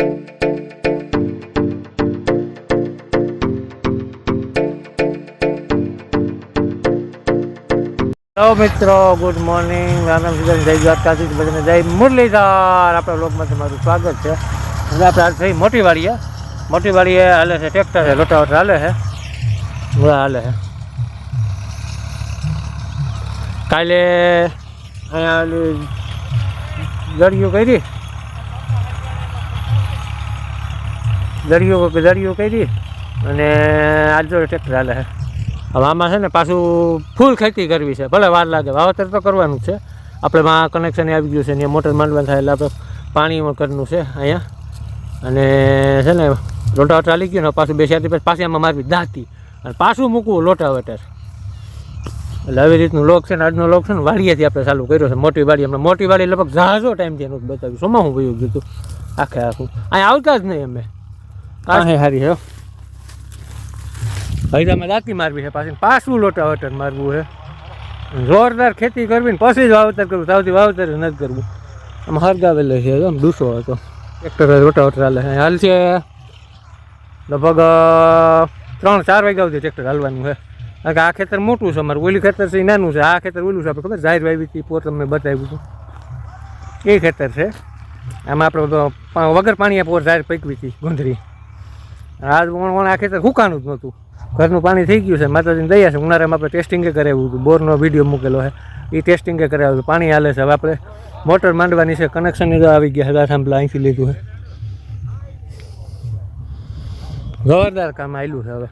તો મિત્રો, good morning. Ram Ram સીધા જય દ્વારકાથી બધાને જય મુરલીધર. આપણા લોકમાં તમારું સ્વાગત છે. હવે આપણે આજ થઈ મોટી વાડીએ મોટી વાડીએ હાલે છે ટ્રેક્ટર છે લોટા વોટા હાલે છે. હવે હાલે છે. કાલે અહીંયા દરિયો કરી. દરિયો દરિયો કરી અને આજ ટ્રેક્ટર હાલે છે. હવે આમાં છે ને પાછું ફૂલ ખેતી કરવી છે. ભલે વાર લાગે, વાવતર તો કરવાનું છે. આપણે માં કનેક્શન આવી ગયું છે ને મોટર માંડવા થાય એટલે આપણે પાણી કરવાનું છે અહીંયા. અને છે ને લોટા ચાલી ગયો ને, પાછું બે પછી પાછી આમાં મારવી દાતી. અને પાછું મૂકવું લોટા વટર. એટલે આવી રીતનું લોક છે ને, આજનો લોક છે ને, વાડીએથી આપણે ચાલુ કર્યો છે. મોટી વાડી, હમણાં મોટી વાડી લગભગ જહાજો ટાઈમથી એનું બતાવ્યું શું હું ભયું ગયું હતું. આખે આખું. અહીંયા આવતા જ નહીં અમે. કાંઈ હારી, હે. હૈદામાં દાંતી મારવી છે પાછી પાછું લોટા મારવું છે જોરદાર ખેતી કરવી ને પછી જ વાવતર કરવું સૌથી વાવતર નથી કરવું. આમ હરગાવેલો છે, આમ ડૂસો હતો. ટ્રેક્ટર રોટા વટર હાલે છે હાલ છે. લગભગ ત્રણ, ચાર વાગ્યા સુધી ટ્રેક્ટર હાલવાનું છે કારણ કે આ ખેતર મોટું છે અમારું, ઓલું ખેતર છે એ નાનું છે. આ ખેતર ઓલું છે, આપણે ખબર જાહેર વાવી હતી પોર તમને બતાવ્યું હતું. એ ખેતર છે. આમાં આપણે વગર પાણીએ પોર જાહેર પૈકવી હતી ગુંદરી આજ વણ વણ આ ખેતર હુકાનું જ નહોતું. ઘરનું પાણી થઈ ગયું છે. માતાજીને દયા છે. ઉનાળામાં આપણે ટેસ્ટિંગે કરાવ્યું હતું. બોરનો વીડિયો મૂકેલો છે. એ ટેસ્ટિંગે કરાવ્યું પાણી હાલે છે. હવે આપણે મોટર માંડવાની છે. કનેક્શન આવી ગયા હતા થાંભલા અહીંથી લીધું છે. જોરદાર કામ આવેલું છે હવે.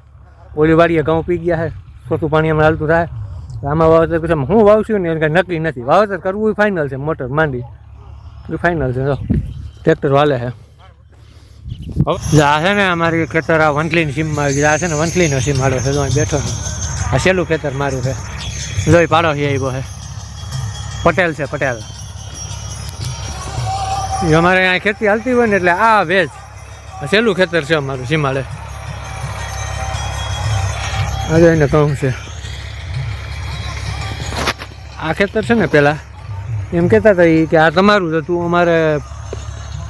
ઓલી વાડીએ ઘઉં પી ગયા છે. ચોથું પાણી હમણાં હાલતું થાય. આમાં વાવતર પછી હું વાવશું ને કાંઈ નક્કી નથી. વાવતર કરવું એ ફાઇનલ છે. મોટર માંડી. એ ફાઇનલ છે. ટ્રેક્ટર વાલે છે. હવે છે ને અમારી ખેતર, આ વંથલીની સીમમાં આવી ગઈ છે ને, વંથલીનો સીમ હાલો છે બેઠો ને આ છેલ્લું ખેતર મારું છે. જોઈ પાડો છે આવ્યો છે. પટેલ છે, પટેલ. એ અમારે અહીંયા ખેતી હાલતી હોય ને એટલે આ વેજ. છેલ્લું ખેતર છે અમારું સીમાડે આજે એને કહું છે. આ ખેતર છે ને પહેલાં એમ કહેતા હતા કે આ તમારું હતું, અમારે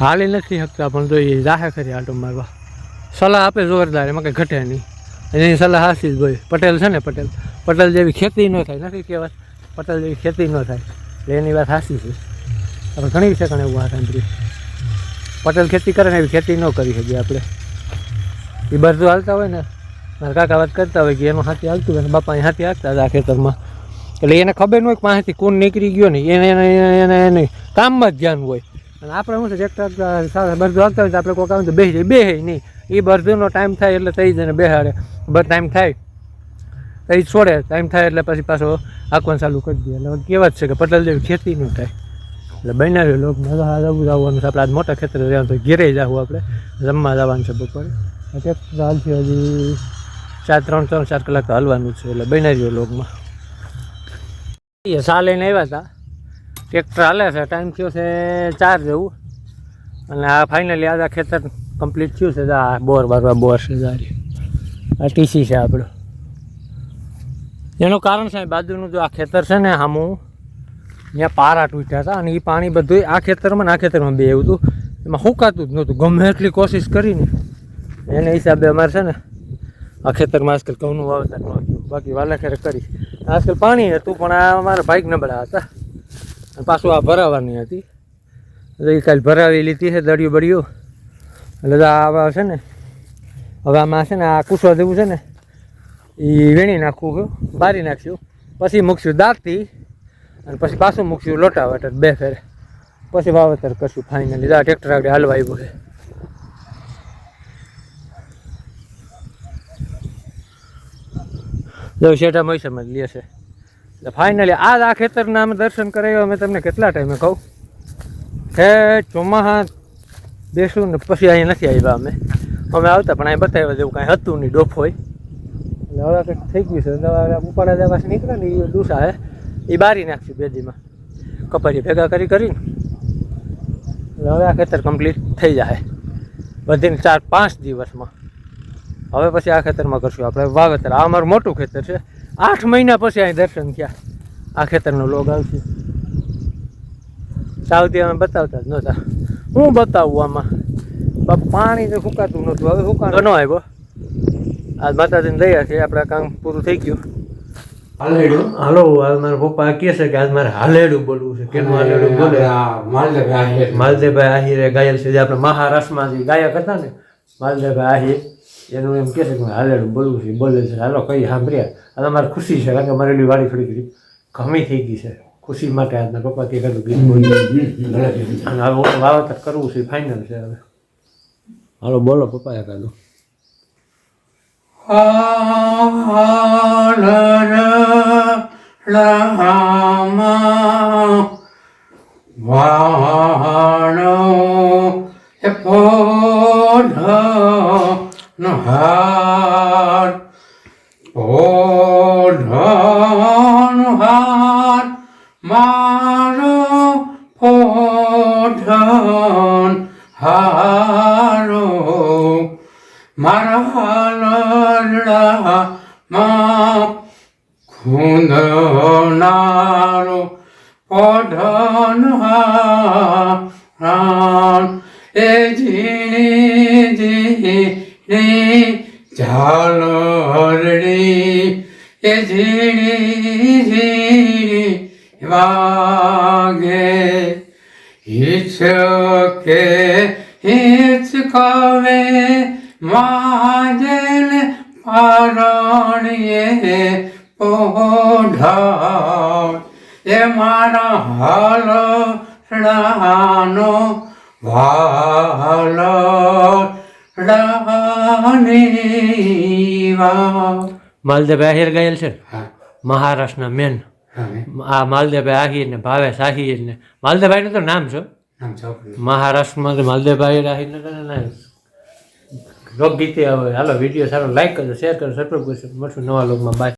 હાલી નથી શકતા, પણ તો એ રાહે ખરી આટો મારવા. સલાહ આપે જોરદાર, એમાં કંઈ ઘટે નહીં. એની સલાહ હાસી જ ભાઈ પટેલ છે ને પટેલ? પટેલ જેવી ખેતી ન થાય, નથી કહેવાત. પટેલ જેવી ખેતી ન થાય. એટલે એની વાત હાસી છે. આપણે ઘણી છે કણે એવું વાત સાંભળ્યું પટેલ ખેતી કરે ને એવી ખેતી ન કરી શકીએ આપણે. એ બધું હાલતા હોય ને, મારા કાકા વાત કરતા હોય કે એનું હાથી હાલતું હોય ને, બાપા અહીં હાથી હાંકતા હતા ખેતરમાં. એટલે એને ખબર ન હોય કે પાસેથી કોણ નીકળી ગયો ને એને એને એને કામમાં જ ધ્યાન હોય. અને આપણે શું છે ટ્રેક્ટર સાથે આવતા હોય તો આપણે કોઈ કામ તો બેસી જાય. બેસે નહીં. એ બરધુનો ટાઈમ થાય એટલે તઈ જઈને બેહાડે. બર ટાઈમ થાય. તો એ છોડે. ટાઈમ થાય એટલે પછી પાછો હાંકવાનું ચાલુ કરી દે. એટલે કહેવત છે કે પટેલ જેવી ખેતી નહીં થાય. એટલે બનાવ્યો લોક મજા જવું જવાનું છે. આપણે આજ મોટા ખેતર રહેવાનું તો ઘેરે જવું આપણે. જમવા જવાનું છે બપોરે. ટ્રેક્ટર હાલથી હજી ચાર, ત્રણ ત્રણ, ચાર કલાક હલવાનું છે. એટલે બનાવ્યો લોકમાં. એ લઈને આવ્યા હતા. ટ્રેક્ટર હાલે છે. ટાઈમ થયો છે ચાર જેવું. અને આ ફાઇનલી આ ખેતર કમ્પ્લીટ થયું છે. આ બોર બારવા બોર છે જારી આ ટીસી છે આપણું. એનું કારણ છે બાજુનું જો આ ખેતર છે ને સામું ત્યાં પારા તૂટ્યા હતા અને એ પાણી બધું આ ખેતરમાં ને આ ખેતરમાં બે એવું હતું. એમાં સુકાતું જ નહોતું. ગમે એટલી કોશિશ કરીને. એને હિસાબે અમારે છે ને આ ખેતરમાં આજકાલ ઘઉંનું વાવતર નહોતું બાકી વાલા ખેરે કરી. આજકાલ પાણી હતું પણ આ અમારા ભાઈક નબળા હતા. પાછું આ ભરાવાની હતી. એ કાલે ભરાવી લીધી છે, દળિયું બળિયું. એટલે આવા છે ને, હવે આમાં છે ને આ કૂસવા જેવું છે ને એ વેણી નાખવું બારી નાખ્યું પછી મૂકશું દાંતથી અને પછી પાછું મૂકશું લોટા વાટર બે ફેરે. પછી વાવેતર કરશું ફાઇનલી આ ટ્રેક્ટર આગળ હાલવા આવ્યું છે. જો શેઠા મૈસમ જ લે છે. ફાઇનલી આ આ ખેતરના અમે દર્શન કરાવ્યો. અમે તમને કેટલા ટાઈમે કહું? હે ચોમાહા બેસું ને પછી અહીંયા નથી આવ્યા અમે. અમે આવતા, પણ અહીં બતાવ્યા જેવું કાંઈ હતું નહીં, ડોફ હોય. એટલે હવે કંઈક થઈ ગયું છે. ઉપાડા જવા નીકળે ને એ દુસા હે? એ બારી નાખશું બેદીમાં કપારી ભેગા કરી કરીને. એટલે હવે આ ખેતર કમ્પ્લીટ થઈ જાય. વધીને ચાર પાંચ દિવસમાં. હવે પછી આ ખેતરમાં કરશું આપણે વાવેતર. આ અમારું મોટું ખેતર છે. આઠ મહિના પછી અહીં દર્શન થયા. આ ખેતરનો લોગ આવશે. સાવથી અમે બતાવતા જ નહોતા હું બતાવું આમાં. બાપુ પાણી તો ફૂકાતું નહોતું. હવે સુકા ન આવ્યો. આજ માતાજીને દયા છે આપણે કામ પૂરું થઈ ગયું. હાલેડું. હાલો આજ મારા પપ્પા કહે છે કે આજ મારે હાલેડું બોલવું છે. કેનું હાલેડું બોલે? માલદેવ આહિર. માલદેવભાઈ આહિરે ગાયલ છે. જે આપણે મહારાષ્ટ્રમાં જે ગાયક હતા ને માલદેવભાઈ આહિર. એનું એમ કહે છે કે હાલેડું બોલવું છે બોલે છે હાલો કઈ સાંભળ્યા. અને અમારે ખુશી છે કારણ કે એની વાડી થોડી ઘણી ઘમી થઈ ગઈ છે. ખુશી માટે આજના પપ્પા કે કીધું ગીત બોલી. અને હવે હું વાવતર કરવું છે ફાઇનલ છે હવે. હાલો બોલો પપ્પા એકાદું. વાણો પોઢનો હાર પોઢનો હાર મારો પોઢન હારો. મારા લડા માં ખૂંદનારો પઢન હારાન એ ઝીણી ઝીણી ઝાલરડી એ ઝીણી ઝીણી વાગે. હિચકે હિચકાવે મહાજન પારણીએ પોઢા એ મારા હાલ રાનો માલદેવભાઈ આહિર ગાયલ છે મહારાષ્ટ્રના મેન. આ માલદેવભાઈ આહિર ને ભાવેશ આહિર ને માલદેવભાઈનું તો નામ છે મહારાષ્ટ્રમાં તો માલદેવભાઈ આહિર ના. લોકગીતે હવે. હાલો વીડિયો સારો લાઈક કરજો શેર કરજો સબસ્ક્રાઈબ કરજો. મળશું નવા લોકમાં. બાય